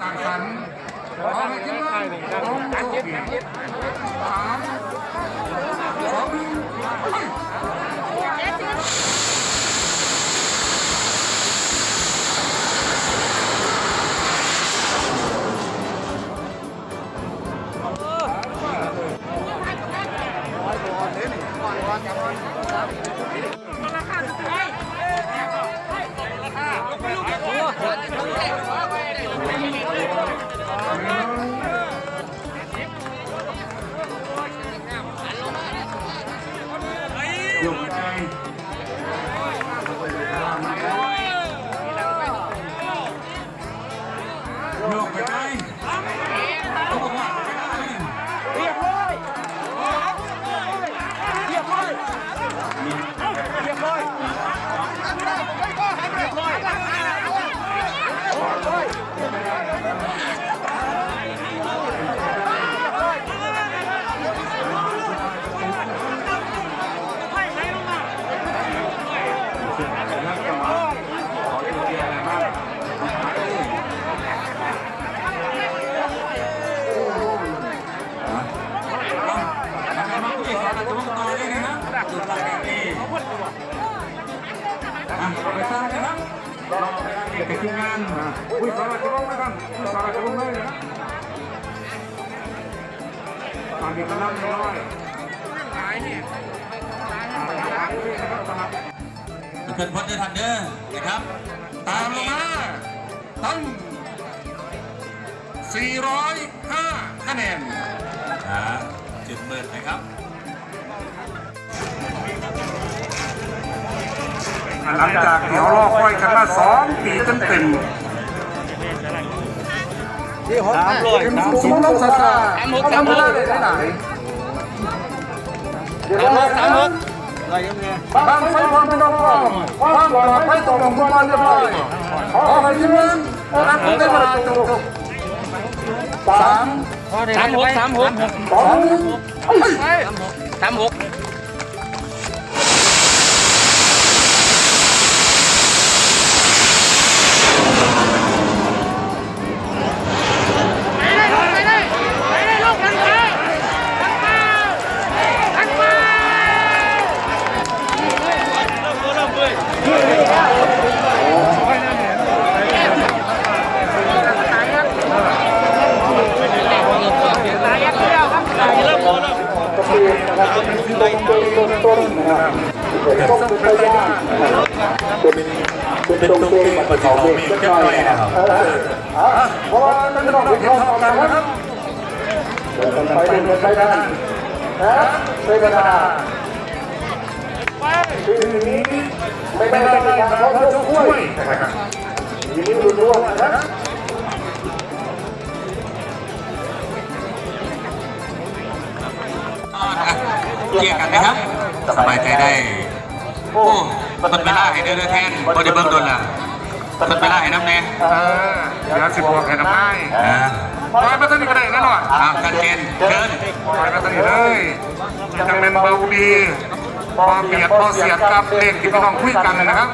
สั่งสรรค์ขอให้ทีมงานของสาม คุยสอนจะมองนะครับคุยสอนจะมองเลยนะครับตอนนี้กำลังน้อยเกิดพ้นได้ทันเด้อนะครับ ตามลงมาตั้ง 405 คะแนนอ่าจุดเปิดนะครับหลังจากที่เรารอคอยกันมาสองปีเต็มๆ สามร้อยเป็นสามสูสิงบน้องซาซาเขาทำได้หลายสามหกสามหกบางไฟความเป็นอบความปลอดภัยตกลงประมเรียบร้อยขอให้ทีมรับได้เวลาจบสามสามหกสามหกสองสามหก ตุ้งติ้งปฏิเขามีเจ้าหน่อยนะครับเพราะว่ามันจะต้องไปเข้าต่อกันนะครับเดินไปเดินไปกันนะเวลาทีนี้ไม่ได้เป็นการเพราะเพื่อช่วยนะครับทีนี้รุนร่วงนะครับเกี่ยกันนะครับ สบายใจได้ โอ้ต้นเวลาให้เด้อแทนบ่ได้เบิ่งโดนละ ต้นเวลาให้น้ำแน่เออเดี๋ยวสิบวกให้น้ำไม้อ่าปล่อยมาตั้งนี้ก็ได้แน่นอนอ้าวกันเกณฑ์เกินปล่อยมาตั้งนี้เลยจังเป็นเบาดีพอเบียดพอเสียดกับเลขที่พี่น้องคุยกันนะครับ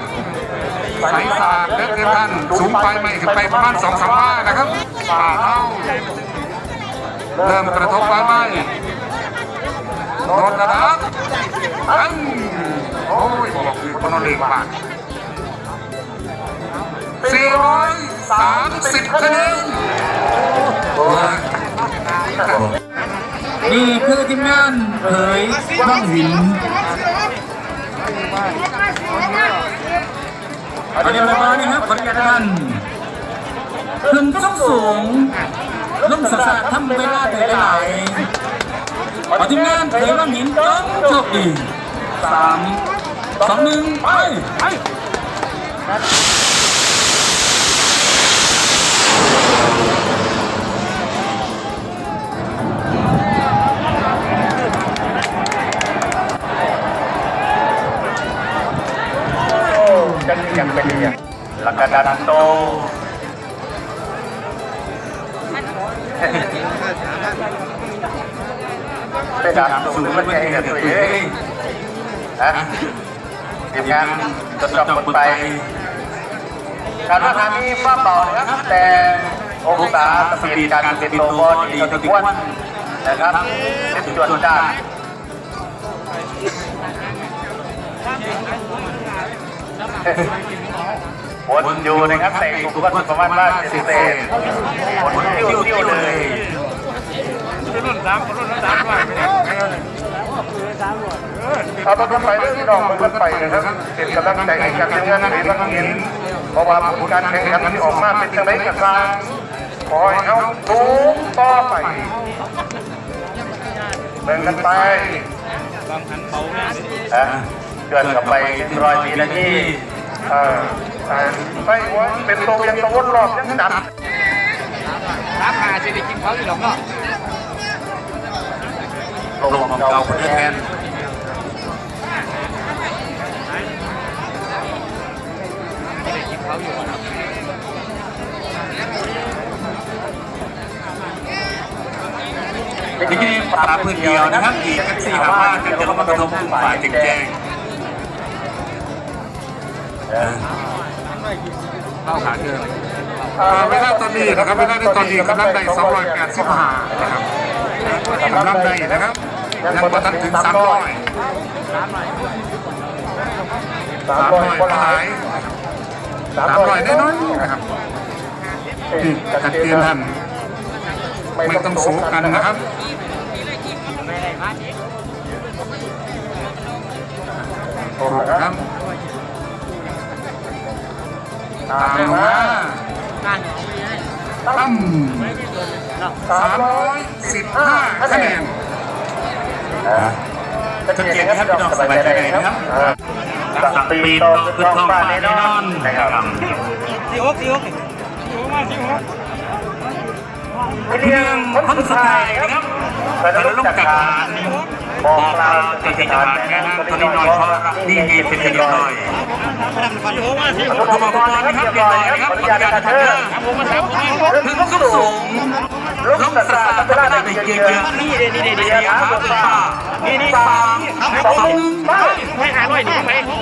สายสาดเล็กท่านสูงไปไม่ขึ้นไปประมาณสองสามว่านะครับฝ่าเท้าเริ่มกระทบไปไหมโดนกระดับอันโอ้ยบอกคือคนเอาเลขบาท 430 คะแนนนี่คือทีมงานเผยบ้างหินขอเรียนเลยว่านี่ครับขออนุญาตท่านขึ้นสูงสูงลงสะสะทำเวลาได้หลายขอทีมงานเผยบ้างหินจงโชคดีสามสองหนึ่งไป ไป กันยังเป็นอย่าง แล้วก็ดันโต ไปดันสูงมันใหญ่กับตัวเองนะทีมงานจดจำคนไป การว่าทางนี้ฟ้าเปล่านะครับ แต่องศาสปีดการเป็นโตบอดีตะกวนนะครับเป็นจวนจ้าวนอยู่นะครับแต่กลุ่มก็ประมาณว่าเศษวนติ้วๆเลยเอาต้นไปเรื่องที่น้องมันต้นไปนะครับเป็นกำลังใจให้กับทีมงานเห็นนักเห็น เพราะว่าผลการแข่งขันที่ออกมาเป็นจังไรกันบ้างขอให้เขาทุกต่อไปเดินกันไปเกินกับไปรอยปีนาทีไปหัวเป็นตัวยังตะวันรอบยังดันสามหาสิได้กินเขาอยู่หรอกเนาะลงของเก่าคนแทน ทีนี้ปลาพื้นเดียวนะครับอีกสี่หาว่าจะจะลงมากระทบฝ่ายแจ้งเข้าหาเดิมเอ่อเวลาตอนนี้นะครับเวลาในตอนนี้กำลังได้285นะครับกำลังได้นะครับยังบ่ทันถึง300สามร้อย300ก็ก็หห ลาลายย300น้อยๆนะครับนี่ชัดเจนท่านไม่ต้องสูกันนะครับถูกครับตามมาตั้ม315คะแนนสังเกตนะครับพี่น้องสบายใจนะครับ สักปีต่อขึ้นท้องฟ้าแน่นอนนะครับสี่หกสี่หกเรื่องคนสุดท้ายครับเราจะต้องจัดการบอกเราจะจัดการแม่นั้นตัวนี้น้อยเพราะนี่เองเป็นเด็กน้อยสี่หกมาสี่หกขอบคุณนะครับเรียบร้อยครับขออนุญาตนะครักมาสามหกถึงสูงสูงลุกสัตว์สัตอะๆนี่เดี๋ยวนี่เดี๋ยวเดีเดี๋ยยวร์หาตัวปลานี่นี่ปลาสองไปให้หาร้อยนี่ไปนี่นี่หกค่าเลยเพเป็นดาการนสูสูงงหรือว่าว่ามันขึ้นบนสุดแต่ว่ามันเป็จะนการเป็นที่ทาทางงที่ที่นี่นี่นะนะครัรับบนั่งนั่งไม่ไม่ต่าต่างงนินิดดๆๆนะนะคครัรับบทำทำไปไปตะตะกี้กี้อ่าอ่าโอ้เลยวนี่เสร็จเลยนะก็บางมีทีคพอนถึงเมนี่ย์หรือมัมันนเป็เป็นนคำคำตตออบนนนี้นี้ก่ก่ออนนโอ้ซ้ำนี่เสร็จอ่าเลยนะเริ่มจะจะหาหาคมนงยยมมมามาแล้แล้ววนะนะคครัรับบแต่แต่ว่าว่าคคนนยิ่ยิ่งงติติดดหนาหนาไปไปเอเอออ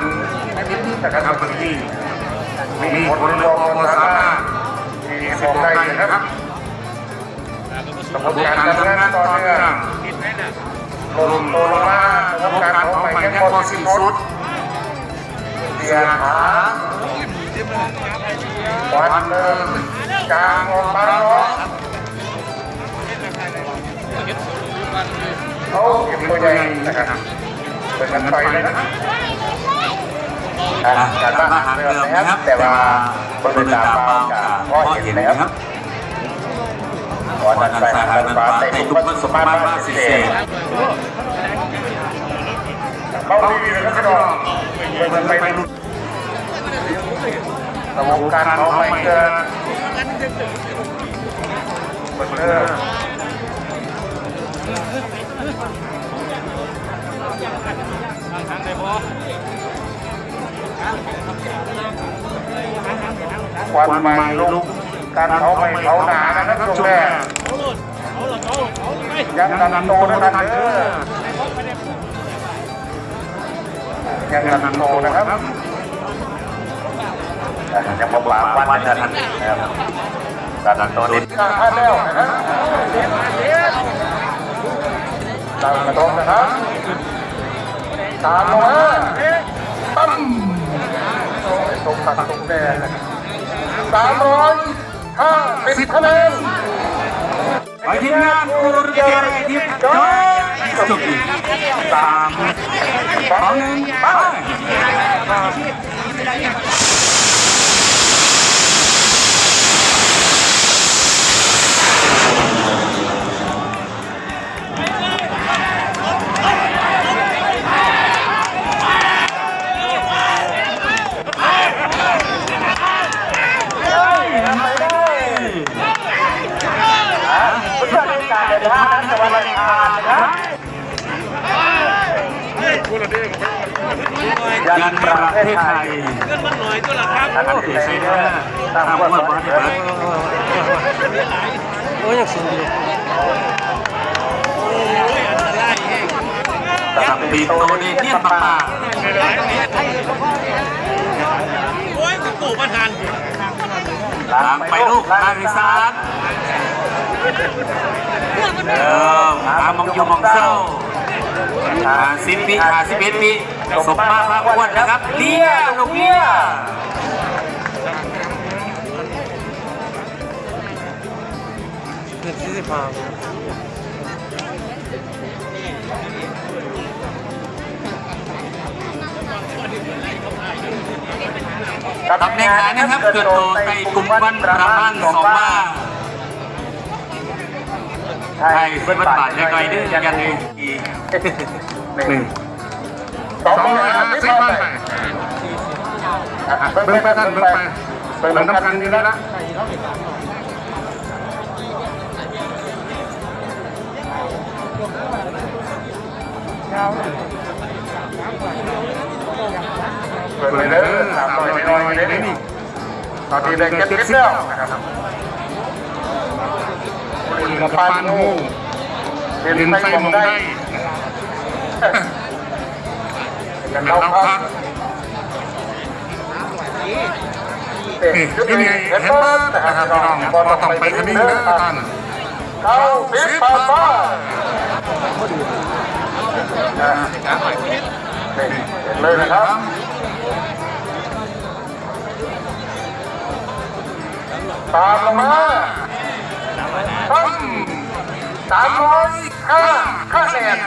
นนิดๆนะครับบางทีมีผลรวมตัวสามารถมีมีขขอองงได้ได้นะนะคครัรับบระบบระบบการการทำงานทำงานต่ต่อเนื่เนื่ออง งลงตัวลงมาระบบการของใหม่ยังพอสิ้นสุดเสียหาวันเริ่มกลางออกมาเนาะเขาเก็บตัวใหญ่นะครับเป็นกันไปนะครับการบ้านหางเดิมนะครับ แต่ว่าบนตามเบาจากพ่อเห็นนะครับข อวัดันนนั้นไปสาหาหารดันั้นนฟ้าฟ้าในในทุทุกกวัวันนสสมมมามาตตรรพิพิเศเศษษเขาดีเลยครับพี่น้องเป็นไปรุ่นระบบการเขาไม่เกินเปิดเรื่องทางไหนบ่ควันไม้ลุกการเขาไม่เขาหนานะครับช่วงแรก ยังดันโตนะครับยังดันโตนะครับยังมาบางวันนะครับดันโตนิดข้างท่าแล้วนะครับตามกระโดดนะครับตามลงมาตั้มตรงตัดตรงแดงสามร้อยห้าสิบคะแนน ทีมงานกูรุเกะทีมจบจบสามสองหนึ่งไป งินมันหน่อยตัวละครับโอเคใช่ด้วยตามว่าบ้านเปิดโอ้ยยังสูงอยู่โอ้ยอันตรายแห้งสับปีโตเนเนียนปาโอ้ยกูปลูกมาทานตามไปลูกทางอีสานเออตามมองอยู่มองเศร้าหาสิบปีหาสิบเอ็ดปี สมมาพระอ้วนนะครับเลี้ยลูกเลี้ยเงินสี่สิบห้าตำแหน่งไหนนะครับเกิดโตในกลุ่มวันประมาณสองบ้างไทยเพื่อนบ้านยังไงดื้อยังไงอีกหนึ่ง สองสองร้ร้ออยยห้าห้าสิสิบบบ้าไปนไปเบิ่งไปท่านเบิ่งไปเบิ่งน้ำกันอยู่แล้วนะเปิดเลยเด้อสามร้อยไม่น้อยเลยนี่ตอนนี้ได้เก็บคิดแล้วนะครับคุณกับปานหูเรียนไส้มองได้ แม่นเราพักนี่ที่นี่เห็นบ้านนะครับพี่น้องเราต้องไปคันนี้นะท่านเข้าสิบปาบ้าเลยนะครับตามลงมาตั้งสามร้อยห้าคะแนน